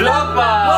Globo!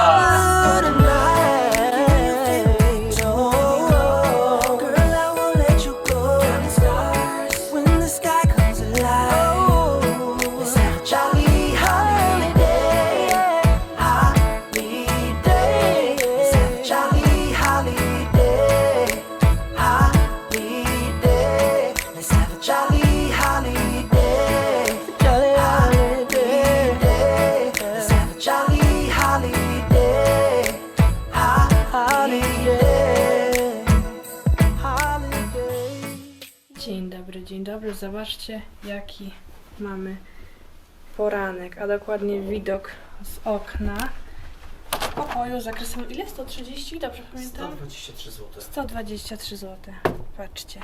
Dzień dobry, dzień dobry. Zobaczcie, jaki mamy poranek, a dokładnie widok z okna. W pokoju z zakresem. Ile? 130? Dobrze pamiętam? 123 zł. 123 zł. Patrzcie.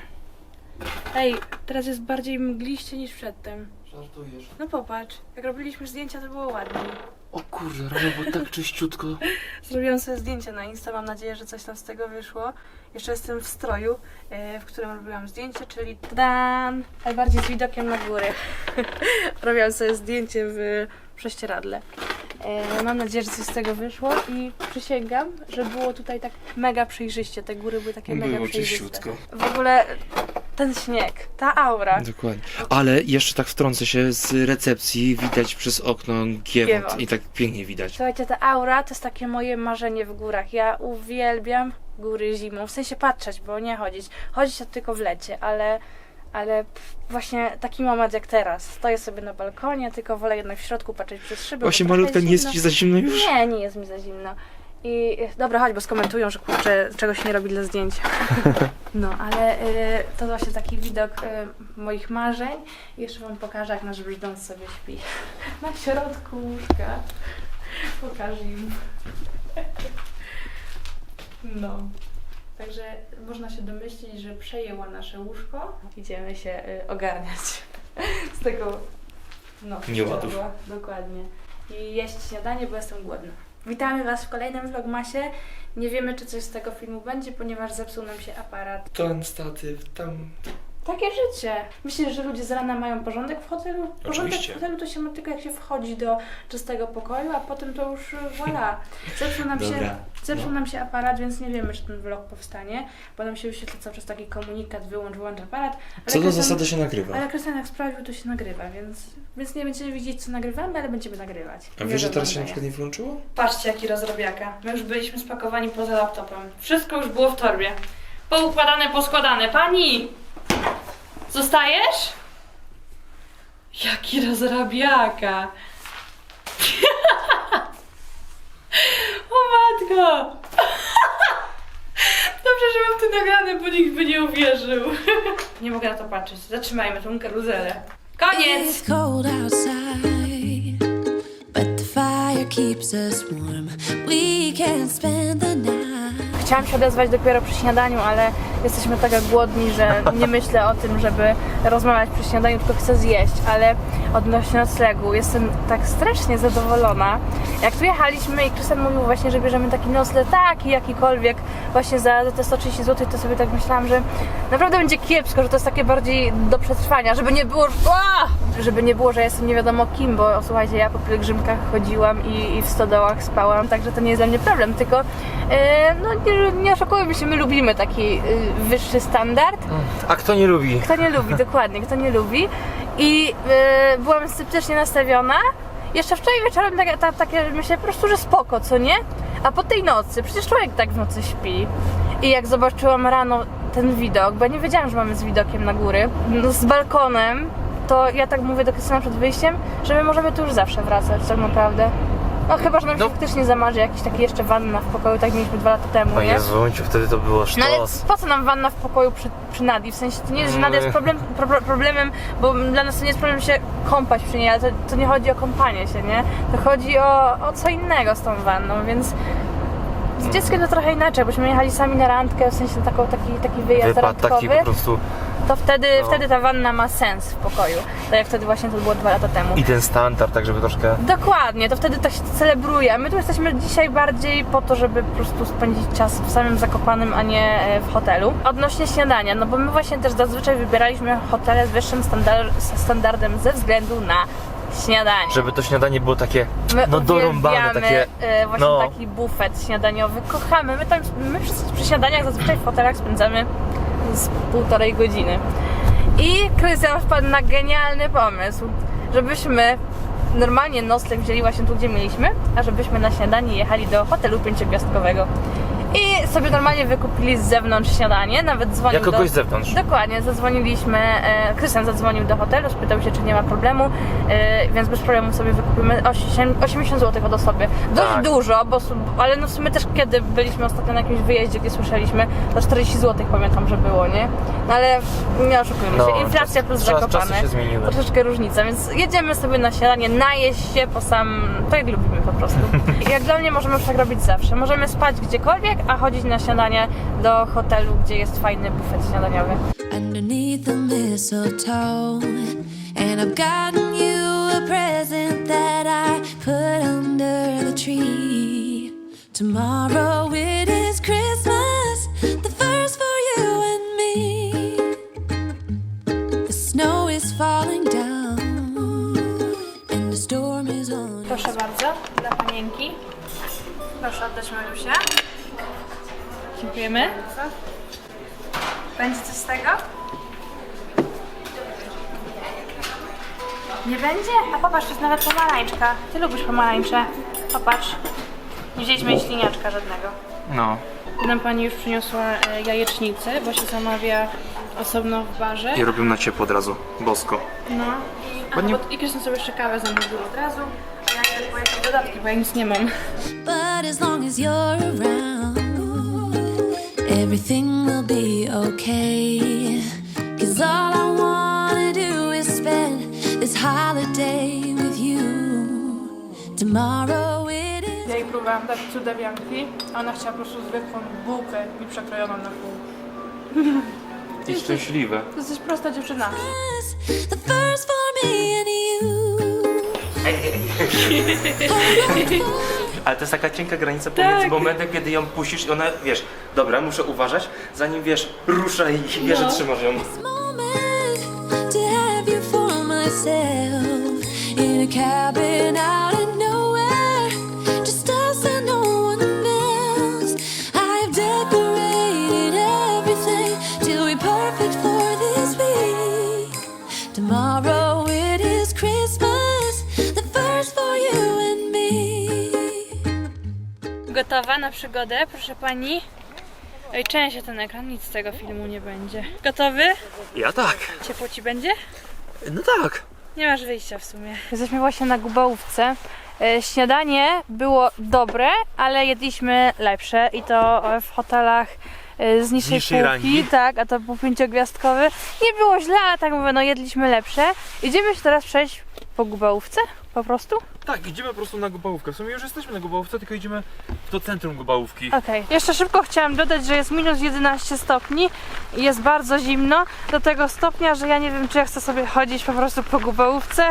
Ej, teraz jest bardziej mgliście niż przedtem. Żartujesz. No popatrz, jak robiliśmy zdjęcia, to było ładniej. O kurde, rano było tak czyściutko. Zrobiłam sobie zdjęcie na Insta, mam nadzieję, że coś tam z tego wyszło. Jeszcze jestem w stroju, e, w którym robiłam zdjęcie, czyli tadan, ale bardziej z widokiem na górę. robiłam sobie zdjęcie w prześcieradle. E, mam nadzieję, że coś z tego wyszło i przysięgam, że było tutaj tak mega przejrzyście. Te góry były takie mega Było przejrzyste. czyściutko. W ogóle ten śnieg, ta aura. Dokładnie. Ale jeszcze tak wtrącę się, z recepcji widać przez okno Giewont i tak pięknie widać. Słuchajcie, ta aura to jest takie moje marzenie w górach. Ja uwielbiam góry zimą. W sensie patrzeć, bo nie chodzić. Chodzić to tylko w lecie, ale, ale właśnie taki moment jak teraz. Stoję sobie na balkonie, tylko wolę jednak w środku patrzeć przez szybę. Właśnie malutka, nie jest ci za zimno już? Nie, nie jest mi za zimno. I dobra, chodź, bo skomentują, że kurczę, czegoś nie robi dla zdjęcia. No, ale y, to właśnie taki widok y, moich marzeń. Jeszcze wam pokażę, jak nasz brzdąc sobie śpi. Na środku łóżka. Pokażę im. No. Także można się domyślić, że przejęła nasze łóżko. Idziemy się y, ogarniać z tego no, Nieładów. Dokładnie. I jeść śniadanie, bo jestem głodna. Witamy Was w kolejnym vlogmasie. Nie wiemy, czy coś z tego filmu będzie, ponieważ zepsuł nam się aparat. Ten statyw, tam... Takie życie. Myślisz, że ludzie z rana mają porządek w hotelu? Porządek Oczywiście. w hotelu to się ma tylko jak się wchodzi do czystego pokoju, a potem to już y, voilà. Zepsuł nam, się, Dobra. zepsuł No. nam się aparat, więc nie wiemy, czy ten vlog powstanie, bo nam się wyświetla cały czas taki komunikat, wyłącz, wyłącz aparat. Ale Co do Krystian- zasady się nagrywa. Ale Krystian jak sprawił, to się nagrywa, więc, więc nie będziemy widzieć, co nagrywamy, ale będziemy nagrywać. A wiesz, że teraz się na przykład nie wyłączyło? Patrzcie, jaki rozrobiaka. My już byliśmy spakowani poza laptopem. Wszystko już było w torbie. Poukładane, poskładane. Pani! Zostajesz? Jaki rozrabiaka! o matko! Dobrze, że mam to nagrane, bo nikt by nie uwierzył. nie mogę na to patrzeć. Zatrzymajmy tą karuzelę. Koniec! It's cold outside, but the fire keeps us warm. We can spend the night. Chciałam się odezwać dopiero przy śniadaniu, ale jesteśmy tak głodni, że nie myślę o tym, żeby rozmawiać przy śniadaniu, tylko chcę zjeść. Ale odnośnie noclegu jestem tak strasznie zadowolona. Jak tu jechaliśmy i Krystian mówił właśnie, że bierzemy taki nocleg, taki jakikolwiek, właśnie za, za te 130 zł, to sobie tak myślałam, że naprawdę będzie kiepsko, że to jest takie bardziej do przetrwania, żeby nie było, żeby nie było, że jestem nie wiadomo kim, bo słuchajcie, ja po pielgrzymkach chodziłam i, i w stodołach spałam, także to nie jest dla mnie problem, tylko e, no nie, nie oszukujmy się, my lubimy taki e, wyższy standard. A kto nie lubi? Kto nie lubi, dokładnie, kto nie lubi. I e, byłam sceptycznie nastawiona. Jeszcze wczoraj wieczorem tak, tak, takie myślę po prostu, że spoko, co nie? A po tej nocy, przecież człowiek tak w nocy śpi. I jak zobaczyłam rano ten widok, bo ja nie wiedziałam, że mamy z widokiem na góry, no, z balkonem, to ja tak mówię do Krystyna przed wyjściem, że my możemy tu już zawsze wracać, tak naprawdę. No chyba, że nam się No. faktycznie zamarzy jakiś taki jeszcze wanna w pokoju, tak mieliśmy dwa lata temu, O nie? Jezu, wtedy to było No ale sztos. po co nam wanna w pokoju przy, przy Nadii? W sensie to nie jest, że Nadia jest problem, pro, problemem, bo dla nas to nie jest problem się kąpać przy niej, ale to, to nie chodzi o kąpanie się, nie? To chodzi o, o co innego z tą wanną, więc z dzieckiem to trochę inaczej, bośmy jechali sami na randkę, w sensie taką, taki, taki wyjazd Wypad randkowy, taki po prostu. To wtedy, no. wtedy ta wanna ma sens w pokoju. Tak jak wtedy właśnie to było dwa lata temu. I ten standard, tak żeby troszkę... Dokładnie, to wtedy tak się celebruje. A my tu jesteśmy dzisiaj bardziej po to, żeby po prostu spędzić czas w samym Zakopanym, a nie e, w hotelu. Odnośnie śniadania, no bo my właśnie też zazwyczaj wybieraliśmy hotele z wyższym standard, standardem ze względu na śniadanie. Żeby to śniadanie było takie, My no dorąbane, takie... e, właśnie no. taki bufet śniadaniowy. Kochamy. My tam, my przy, przy śniadaniach zazwyczaj w hotelach spędzamy z półtorej godziny. I Krystian wpadł na genialny pomysł, żebyśmy normalnie nocleg wzięli właśnie tu, gdzie mieliśmy, a żebyśmy na śniadanie jechali do hotelu pięciogwiazdkowego. I sobie normalnie wykupili z zewnątrz śniadanie, nawet dzwonił Jako do... gość z zewnątrz. Dokładnie, zadzwoniliśmy, e, Krystian zadzwonił do hotelu, spytał się, czy nie ma problemu, e, więc bez problemu sobie wykupimy 8, 80 zł od osoby. Dość Tak. dużo, bo, s- ale no w sumie też kiedy byliśmy ostatnio na jakimś wyjeździe, gdzie słyszeliśmy, to 40 zł pamiętam, że było, nie? No ale nie oszukujmy No, się, inflacja czas- plus czas- zakopane. czasy się zmieniły. Troszeczkę różnica, więc jedziemy sobie na śniadanie, najeść się po sam... tak jak lubimy po prostu. I jak dla mnie możemy tak robić zawsze. Możemy spać gdziekolwiek, a chodzić na śniadanie do hotelu, gdzie jest fajny bufet śniadaniowy. underneath the mistletoe. And I've gotten you a present that I put under the tree. Tomorrow it is Christmas, the first for you and me. The snow is falling down, and the storm is on. Proszę bardzo, dla panienki. Proszę oddać Malusia. Dziękujemy. Będzie coś z tego? Nie będzie? A popatrz, jest nawet pomarańczka. Ty lubisz pomarańcze. Popatrz. Nie wzięliśmy śliniaczka żadnego. No. Nam pani już przyniosła e, jajecznicę, bo się zamawia osobno w barze. I robią na ciepło od razu, bosko. No. A, nie- bo i Krystian sobie jeszcze kawę zamówił od razu. A ja idę po jakieś dodatki, bo ja nic nie mam. But as long as you're around, everything will be okay. Cause all I wanna do is spend this holiday with you. Tomorrow it is. Ja jej próbowałam dać cudawianki, a ona chciała po prostu zwykłą bułkę i przekrojoną na pół. I szczęśliwe. To jesteś prosta dziewczyna. The first for me and you. Ale to jest taka cienka granica pomiędzy Tak. momentem, kiedy ją puścisz i ona, wiesz, dobra, muszę uważać, zanim, wiesz, rusza i wiesz, że trzymasz ją. moment to have you for myself in a cabin out Gotowa na przygodę, proszę pani? Oj, część ten ekran, nic z tego filmu nie będzie. Gotowy? Ja tak. Ciepło ci będzie? No tak. Nie masz wyjścia w sumie. Jesteśmy właśnie na Gubałówce. E, Śniadanie było dobre, ale jedliśmy lepsze i to w hotelach e, z niższej niższej półki, rangi. tak, a to był pięciogwiazdkowy. Nie było źle, ale tak mówię, no jedliśmy lepsze. Idziemy się teraz przejść po Gubałówce, po prostu. Tak, idziemy po prostu na Gubałówkę. W sumie już jesteśmy na Gubałówce, tylko idziemy to centrum Gubałówki. Okej. Jeszcze szybko chciałam dodać, że jest minus 11 stopni i jest bardzo zimno. Do tego stopnia, że ja nie wiem, czy ja chcę sobie chodzić po prostu po Gubałówce.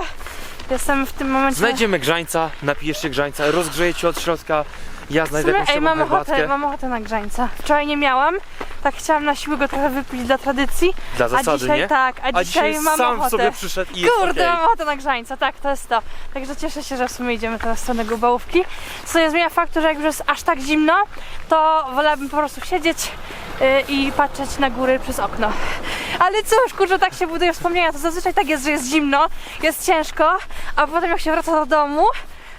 Jestem w tym momencie... Znajdziemy grzańca, napijesz się grzańca, rozgrzeje cię od środka, ja znajdę sumie, jakąś ej, mam herbatkę. ochotę, mam ochotę na grzańca. Wczoraj nie miałam, tak chciałam na siłę go trochę wypić dla tradycji. Dla A zasady, dzisiaj nie? tak, a, A dzisiaj, dzisiaj mam sam ochotę. sobie przyszedł i jest Kurde, okej. mam ochotę na grzańca, tak, to jest to. Także cieszę się, że w sumie idziemy teraz w stronę Gubałówki. Co nie zmienia faktu, że jak już jest aż tak zimno, to wolałabym po prostu siedzieć yy, i patrzeć na góry przez okno. Ale cóż, kurczę, tak się buduje wspomnienia. To zazwyczaj tak jest, że jest zimno, jest ciężko, a potem jak się wraca do domu,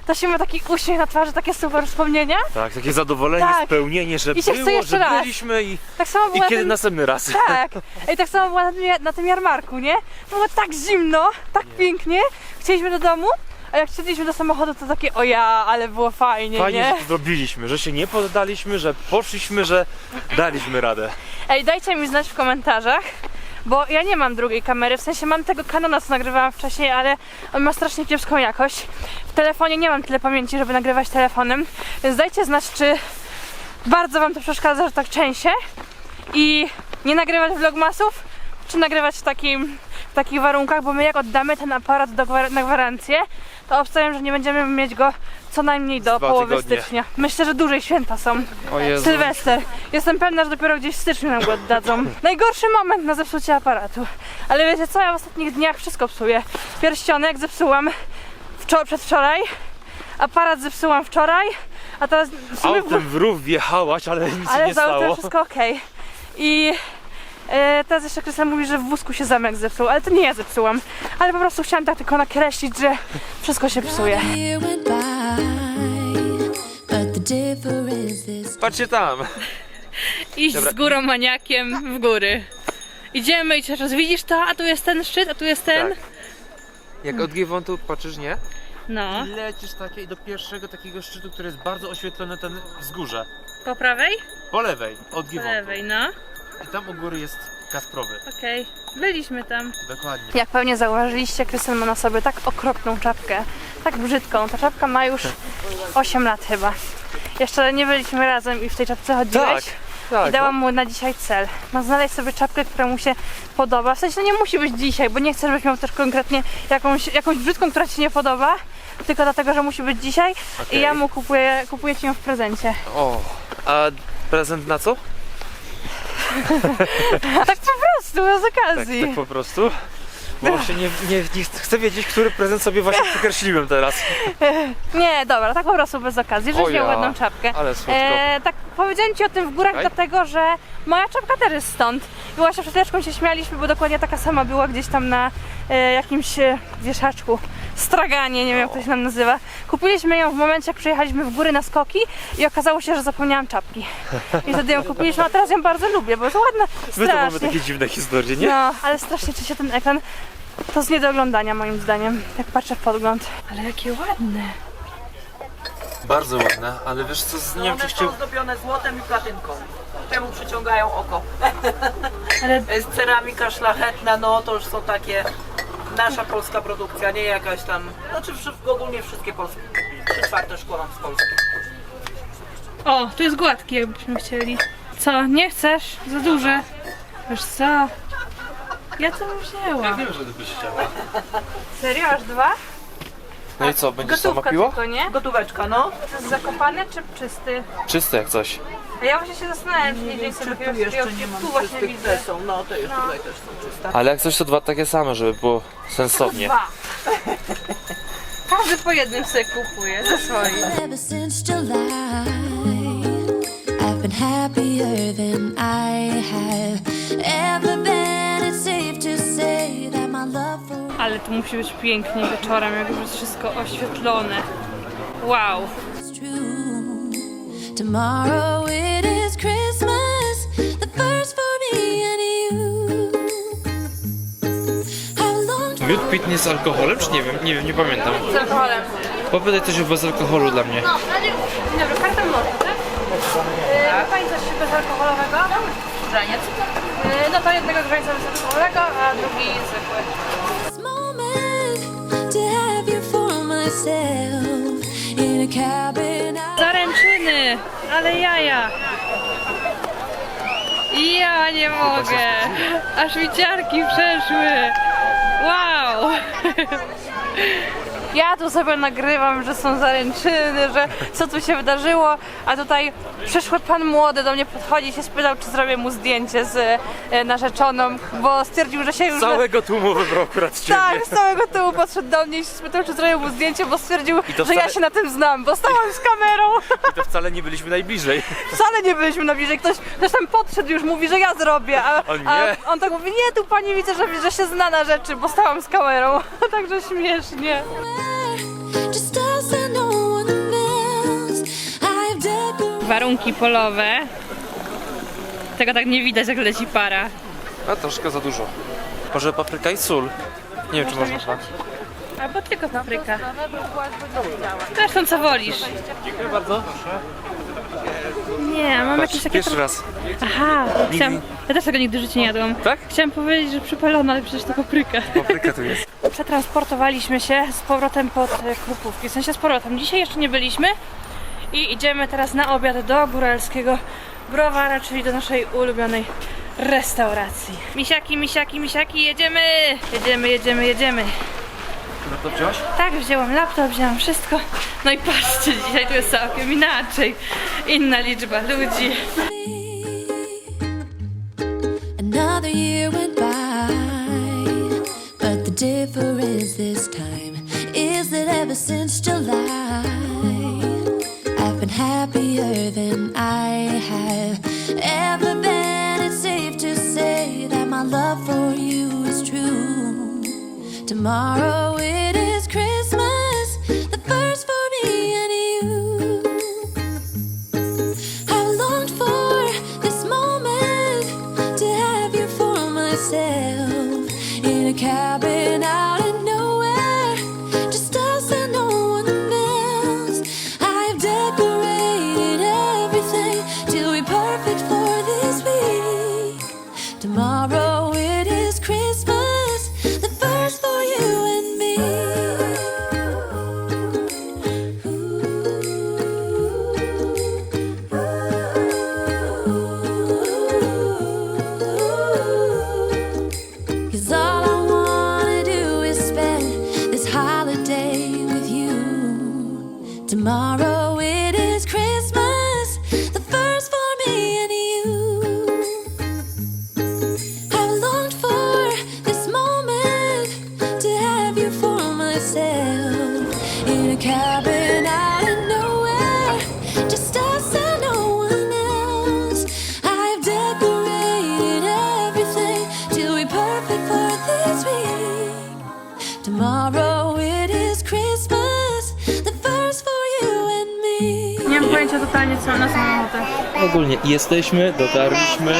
to się ma taki uśmiech na twarzy, takie super wspomnienia. Tak, takie zadowolenie, Tak. spełnienie, że I się chce było, jeszcze że raz. byliśmy i, Tak samo i kiedy tym... następny raz. Tak. I tak samo było na tym, na tym jarmarku, nie? Było tak zimno, tak pięknie. Chcieliśmy do domu, a jak wsiedliśmy do samochodu, to takie o ja, ale było fajnie, Fajnie, nie? że to zrobiliśmy, że się nie poddaliśmy, że poszliśmy, że daliśmy radę. Ej, dajcie mi znać w komentarzach, bo ja nie mam drugiej kamery, w sensie mam tego Canona, co nagrywałam wcześniej, ale on ma strasznie kiepską jakość. W telefonie nie mam tyle pamięci, żeby nagrywać telefonem, więc dajcie znać, czy bardzo wam to przeszkadza, że tak częściej i nie nagrywać vlogmasów, czy nagrywać w, takim, w takich warunkach, bo my jak oddamy ten aparat do, na gwarancję, to obstawiam, że nie będziemy mieć go co najmniej do Dwa połowy tygodnie. stycznia. Myślę, że dłużej święta są. O Jezu. Sylwester. Jestem pewna, że dopiero gdzieś w styczniu nam go oddadzą. Najgorszy moment na zepsucie aparatu. Ale wiecie co, ja w ostatnich dniach wszystko psuję. Pierścionek zepsułam, wczor- przedwczoraj. Aparat zepsułam wczoraj, a teraz w sumie w- Autem w rów wjechałaś, ale nic się ale nie z autem stało. wszystko okej. I e, teraz jeszcze Krystian mówi, że w wózku się zamek zepsuł, ale to nie ja zepsułam. Ale po prostu chciałam tak tylko nakreślić, że wszystko się psuje. Patrzcie tam. Iść Dobra. z górą maniakiem w góry. Idziemy i teraz widzisz to, a tu jest ten szczyt, a tu jest ten. Tak. Jak od Giewontu patrzysz, nie? No. I lecisz takie do pierwszego takiego szczytu, który jest bardzo oświetlony, ten wzgórze. Po prawej? Po lewej, od Po Giewontu. lewej, no. I tam u góry jest Kasprowy. Okej. Byliśmy tam. Dokładnie. Jak pewnie zauważyliście, Krystian ma na sobie tak okropną czapkę, tak brzydką. Ta czapka ma już 8 lat chyba. Jeszcze nie byliśmy razem i w tej czapce chodziłeś. tak. I dałam mu na dzisiaj cel. Ma znaleźć sobie czapkę, która mu się podoba. W sensie to nie musi być dzisiaj, bo nie chcę, żebyś miał też konkretnie jakąś, jakąś brzydką, która ci nie podoba. Tylko dlatego, że musi być dzisiaj i ja mu kupuję, kupuję ci ją w prezencie. O, a prezent na co? Tak po prostu, bez Tak, okazji. tak po prostu. Bo właśnie nie, nie, nie chcę wiedzieć, który prezent sobie właśnie przekreśliłem teraz. Nie, dobra, tak po prostu bez okazji, żebyś O miał ja, ładną czapkę. Ale słodko. E, tak powiedziałem ci o tym w górach Czekaj. dlatego, że moja czapka też jest stąd. I właśnie przed chwileczką się śmialiśmy, bo dokładnie taka sama była gdzieś tam na jakimś e, wieszaczku. Straganie, nie wiem jak to się nam nazywa. Kupiliśmy ją w momencie, jak przyjechaliśmy w góry na skoki i okazało się, że zapomniałam czapki. I wtedy ją kupiliśmy, a teraz ją bardzo lubię, bo jest ładna, My to mamy strasznie. takie dziwne historie, nie? No, ale strasznie czy się ten ekran to jest nie do oglądania moim zdaniem, jak patrzę w podgląd. Ale jakie ładne. Bardzo ładne, ale wiesz co, z- nie wiem czy One są chciał... zdobione złotem i platynką. Temu przyciągają oko. Ale Jest ceramika szlachetna, no to już są takie nasza polska produkcja, nie jakaś tam. Znaczy wszy- ogólnie wszystkie polskie. Trzy czwarte szkła mam z Polski. O, tu jest gładki, jakbyśmy chcieli. Co, nie chcesz? Za duże. Wiesz co? Ja to wzięłam. wiem, że ty byś chciała. Serio, aż dwa? No i co, będziesz sama Gotówka piła? tylko, nie? Gotóweczka, no. To jest zakopany czy czysty? Czyste jak coś. A ja właśnie się zastanawiam, czy nie Czy dzień sobie tu jeszcze nie mam Tu właśnie czystych, widzę. te są, no to już tutaj też są czyste. Ale jak coś to dwa takie same, żeby było sensownie. Dwa. Każdy po jednym sobie kupuje ze swoich. ever since July. I've been happier than I have ever been. It's safe to say that my love for Ale tu musi być pięknie wieczorem, jak już jest wszystko oświetlone. Wow. Tomorrow it is Christmas, the first for me and you. How long Miód pitny z alkoholem, czy nie wiem? Nie wiem, nie pamiętam. Z alkoholem. Popytaj coś bez alkoholu dla mnie. Dzień dobry, kartę mleka, tak? Yy, Pani coś bezalkoholowego? Grzaniec. Yy, no to jednego grzańca bezalkoholowego, a drugi zwykły. this moment to have you for myself in a cabin. Ale jaja. Ja nie mogę. Aż mi ciarki przeszły. Wow. Ja tu sobie nagrywam, że są zaręczyny, że co tu się wydarzyło, a tutaj przyszły pan młody do mnie podchodzi i się spytał, czy zrobię mu zdjęcie z e, narzeczoną, bo stwierdził, że się już... Całego tłumu wybrał akurat ciebie. Tak, z całego tyłu podszedł do mnie i się spytał, czy zrobię mu zdjęcie, bo stwierdził, to że ja wcale- się na tym znam, bo stałam z kamerą. I to wcale nie byliśmy najbliżej. Wcale nie byliśmy na bliżej. Ktoś, ktoś tam podszedł już mówi, że ja zrobię, a, O nie. a on tak mówi, nie, tu pani widzę, że, że się zna na rzeczy, bo stałam z kamerą. Także śmiesznie. Warunki polowe. Tego tak nie widać, jak leci para. A troszkę za dużo. Może papryka i sól. Nie wiem, czy można tak. Albo tylko papryka. Zresztą co wolisz. Dziękuję bardzo. Nie, mam jakieś Patrz, takie... pierwszy raz. Aha, chciałam... Ja też tego nigdy w życiu nie jadłam. Tak? Chciałam powiedzieć, że przypalona, ale przecież to papryka. Papryka tu jest. Przetransportowaliśmy się z powrotem pod e, Krupówki. W sensie z powrotem. Dzisiaj jeszcze nie byliśmy i idziemy teraz na obiad do góralskiego browara, czyli do naszej ulubionej restauracji. Misiaki, misiaki, misiaki, jedziemy! Jedziemy, jedziemy, jedziemy. To wziąłeś? Tak, wzięłam laptop, wzięłam wszystko. No i patrzcie, dzisiaj tu jest całkiem inaczej. Inna liczba ludzi. Another year went by, but the difference this time is that ever since July. I've been happier than I have ever been. It's safe to say that my love for you is true. Tomorrow is Tomorrow cabin out in nowhere, just us and no one else. I've decorated everything to be perfect for this week. Tomorrow it is Christmas, the first for you and me. Nie mam pojęcia totalnie co na samą ochotę. Ogólnie jesteśmy, dotarliśmy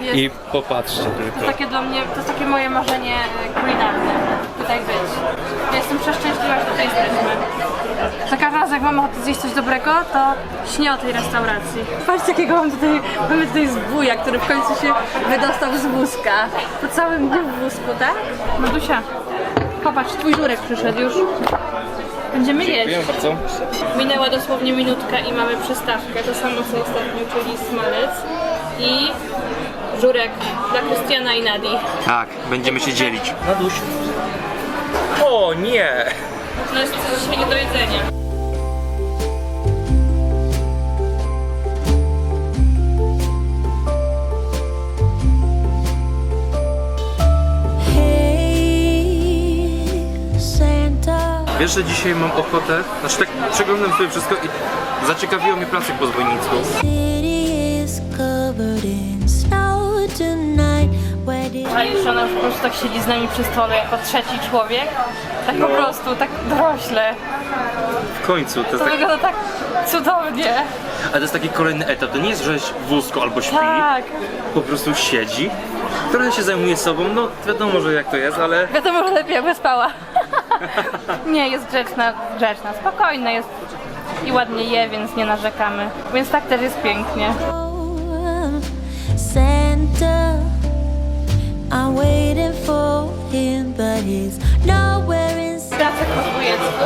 Jest, i popatrzcie To tylko. jest takie dla mnie, to jest takie moje marzenie e, kulinarne. Tutaj być. Ja jestem przeszczęśliwa, że tutaj jesteśmy. Za każdym razem jak mam ochotę zjeść coś dobrego, to śnię o tej restauracji. Patrzcie jakiego mam tutaj, mamy tutaj zbója, który w końcu się wydostał z wózka. Po całym dniu w wózku, tak? Madusia, popatrz, twój żurek przyszedł już. Będziemy jeść. Dziękuję bardzo. Minęła dosłownie minutka i mamy przystawkę, to samo co ostatnio, czyli smalec i żurek dla Krystiana i Nadi. Tak, będziemy się dzielić. Naduś. O nie! No jest dzisiaj nie do jedzenia. Wiesz, że dzisiaj mam ochotę, znaczy tak przeglądam sobie wszystko i zaciekawiło mnie placek po już ona już po prostu tak siedzi z nami przy stole jako trzeci człowiek. Tak po prostu, tak dorośle. W końcu, to jest To tak, wygląda tak cudownie. ale to jest taki kolejny etap, to nie jest, że jest w wózku albo śpi, Tak. po prostu siedzi, trochę się zajmuje sobą, no wiadomo, że jak to jest, ale Wiadomo, że lepiej jakby spała. nie, jest grzeczna, grzeczna, spokojna jest i ładnie je, więc nie narzekamy. Więc tak też jest pięknie. Santa, I'm waiting for him, but he's nowhere in sight. Placek po zbójecku.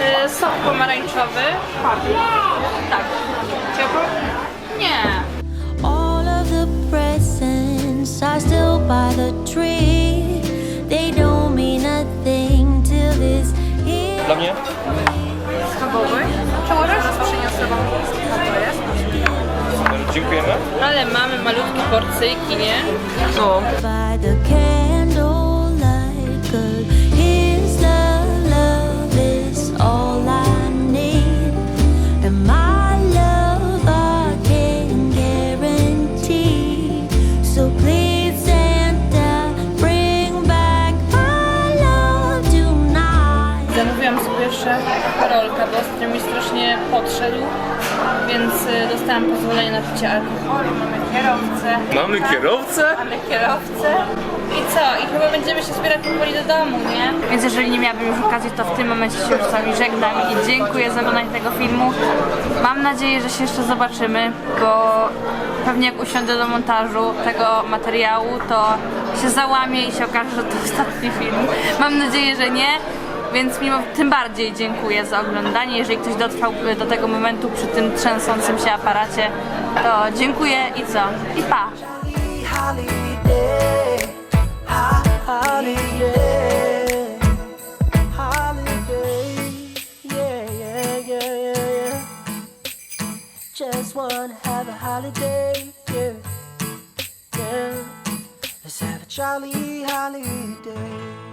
Y, Sok pomarańczowy. Tak. Ciepło? Nie. All of the presents are still by the tree. They don't mean a thing till this here. dla mnie Schabowy. Przełożę, że przyniosę wam co to jest. Dziękujemy. Ale mamy malutkie porcyjki, nie? No, się już z wami żegnam i dziękuję za oglądanie tego filmu. Mam nadzieję, że się jeszcze zobaczymy, bo pewnie jak usiądę do montażu tego materiału, to się załamię i się okaże, że to ostatni film. Mam nadzieję, że nie. Więc mimo tym bardziej dziękuję za oglądanie. Jeżeli ktoś dotrwał do tego momentu przy tym trzęsącym się aparacie, to dziękuję i co? I pa! holiday, holiday, Just wanna have a holiday, yeah, yeah. Let's have a jolly holiday.